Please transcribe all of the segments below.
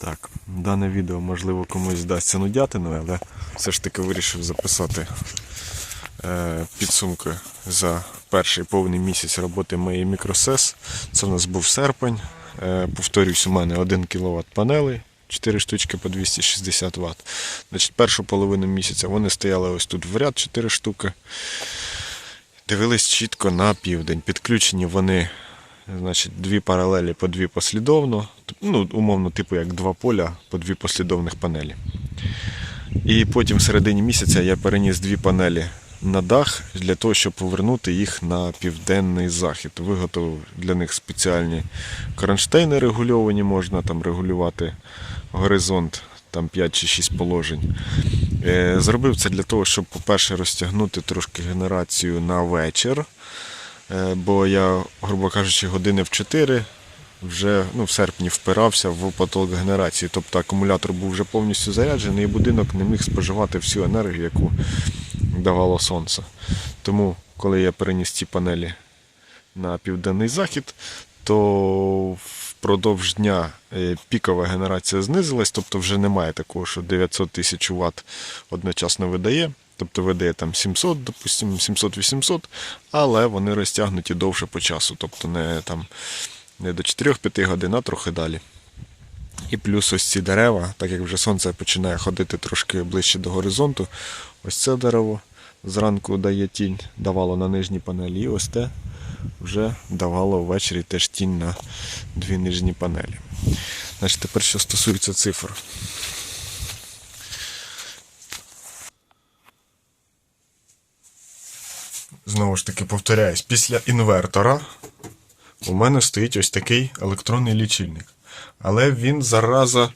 Так, дане відео можливо комусь здасться нудятиною, але все ж таки вирішив записати е, підсумки за перший повний місяць роботи моєї мікросес. Це в нас був серпень. Е, повторюсь, у мене 1 кВт панелей, 4 штучки по 260 Вт. Значить, першу половину місяця вони стояли ось тут в ряд 4 штуки. Дивились чітко на південь. Підключені вони, значить, дві паралелі по дві послідовно. Ну, умовно, типу як два поля по дві послідовних панелі. І потім в середині місяця я переніс дві панелі на дах для того, щоб повернути їх на південний захід. Виготовив для них спеціальні кронштейни регульовані, можна там регулювати горизонт там 5 чи 6 положень. Е, Зробив це для того, щоб, по-перше, розтягнути трошки генерацію на вечір. Е, Бо я, грубо кажучи, години в 4 вже ну, в серпні впирався в потолок генерації. Тобто акумулятор був вже повністю заряджений, і будинок не міг споживати всю енергію, яку давало сонце. Тому, коли я переніс ці панелі на південний захід, то впродовж дня е, пікова генерація знизилась, тобто вже немає такого, що 900 тисяч Вт одночасно видає. Тобто видає там 700, допустимо, 700-800, але вони розтягнуті довше по часу, тобто не там не до 4-5 годин, а трохи далі. І плюс ось ці дерева, так як вже сонце починає ходити трошки ближче до горизонту, ось це дерево зранку дає тінь, давало на нижній панелі, і ось те вже давало ввечері теж тінь на дві нижні панелі. Значить, тепер що стосується цифр. Знову ж таки повторяюсь, після інвертора у мене стоїть ось такий електронний лічильник. Але він зараза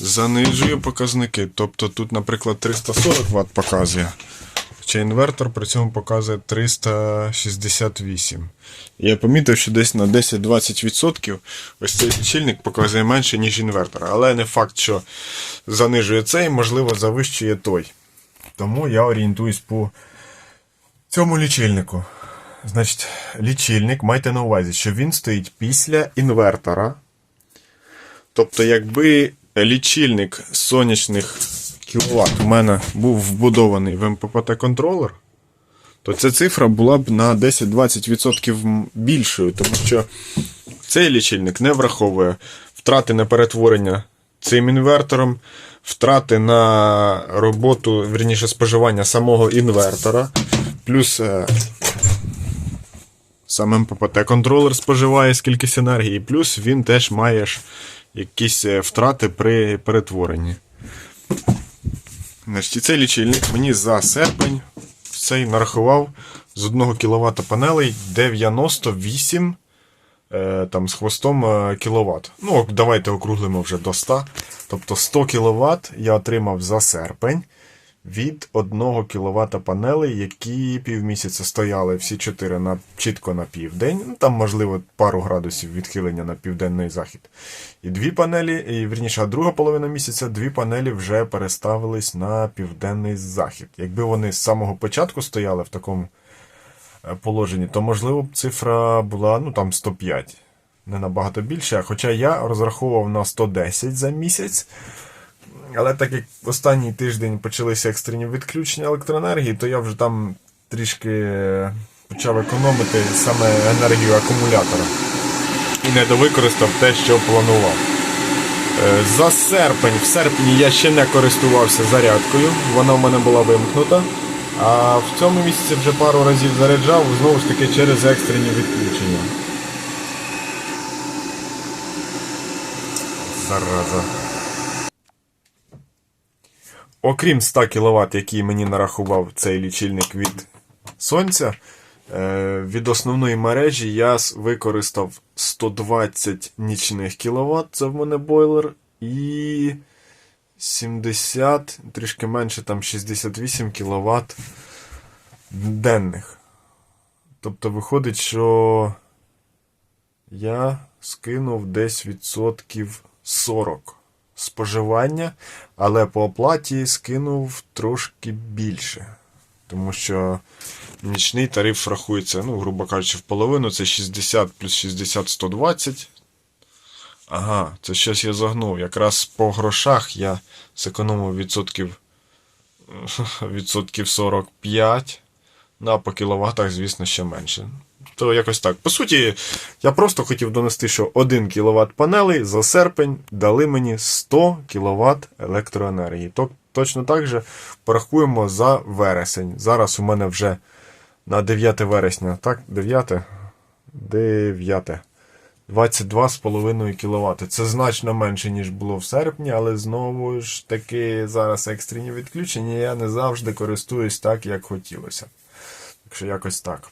занижує показники. Тобто тут, наприклад, 340 Вт показує. Хоча інвертор при цьому показує 368. І Я помітив, що десь на 10-20% ось цей лічильник показує менше, ніж інвертор. Але не факт, що занижує цей, можливо, завищує той. Тому я орієнтуюсь по цьому лічильнику. Значить, лічильник, майте на увазі, що він стоїть після інвертора. Тобто, якби лічильник сонячних кіловат у мене був вбудований в МППТ-контролер, то ця цифра була б на 10-20% більшою, тому що цей лічильник не враховує втрати на перетворення цим інвертором, втрати на роботу, верніше споживання самого інвертора, плюс е, сам МППТ-контролер споживає скількись енергії, плюс він теж має якісь е, втрати при перетворенні. Значить, цей лічильник мені за серпень цей нарахував з 1 кВт панелей 98 е, там, з хвостом кВт. Ну, давайте округлимо вже до 100. Тобто 100 кВт я отримав за серпень від 1 кВт панелей, які півмісяця стояли всі 4 на, чітко на південь. Ну, там, можливо, пару градусів відхилення на південний захід. І дві панелі, і вірніше, а друга половина місяця, дві панелі вже переставились на південний захід. Якби вони з самого початку стояли в такому е, положенні, то можливо б цифра була ну там 105. Не набагато більше. Хоча я розраховував на 110 за місяць. Але так як останній тиждень почалися екстрені відключення електроенергії, то я вже там трішки е, почав економити саме енергію акумулятора. І недовикористав те, що планував. Е, За серпень, в серпні я ще не користувався зарядкою, вона в мене була вимкнута. А в цьому місяці вже пару разів заряджав, знову ж таки через екстрені відключення. Зараза. Окрім 100 кВт, які мені нарахував цей лічильник від сонця, е, від основної мережі я використав 120 нічних кВт, це в мене бойлер, і 70, трішки менше, там 68 кВт денних. Тобто виходить, що я скинув десь відсотків 40 споживання, але по оплаті скинув трошки більше. Тому що нічний тариф рахується, ну, грубо кажучи, в половину це 60 плюс 60 120. Ага, це щось я загнув. Якраз по грошах я зекономив відсотків, відсотків 45. Ну, а по кіловатах, звісно, ще менше. То якось так. По суті, я просто хотів донести, що 1 кВт панелей за серпень дали мені 100 кВт електроенергії. То, точно так же порахуємо за вересень. Зараз у мене вже на 9 вересня, так? 9? 9. 22,5 кВт. Це значно менше, ніж було в серпні, але знову ж таки зараз екстрені відключення. Я не завжди користуюсь так, як хотілося. Так що якось так.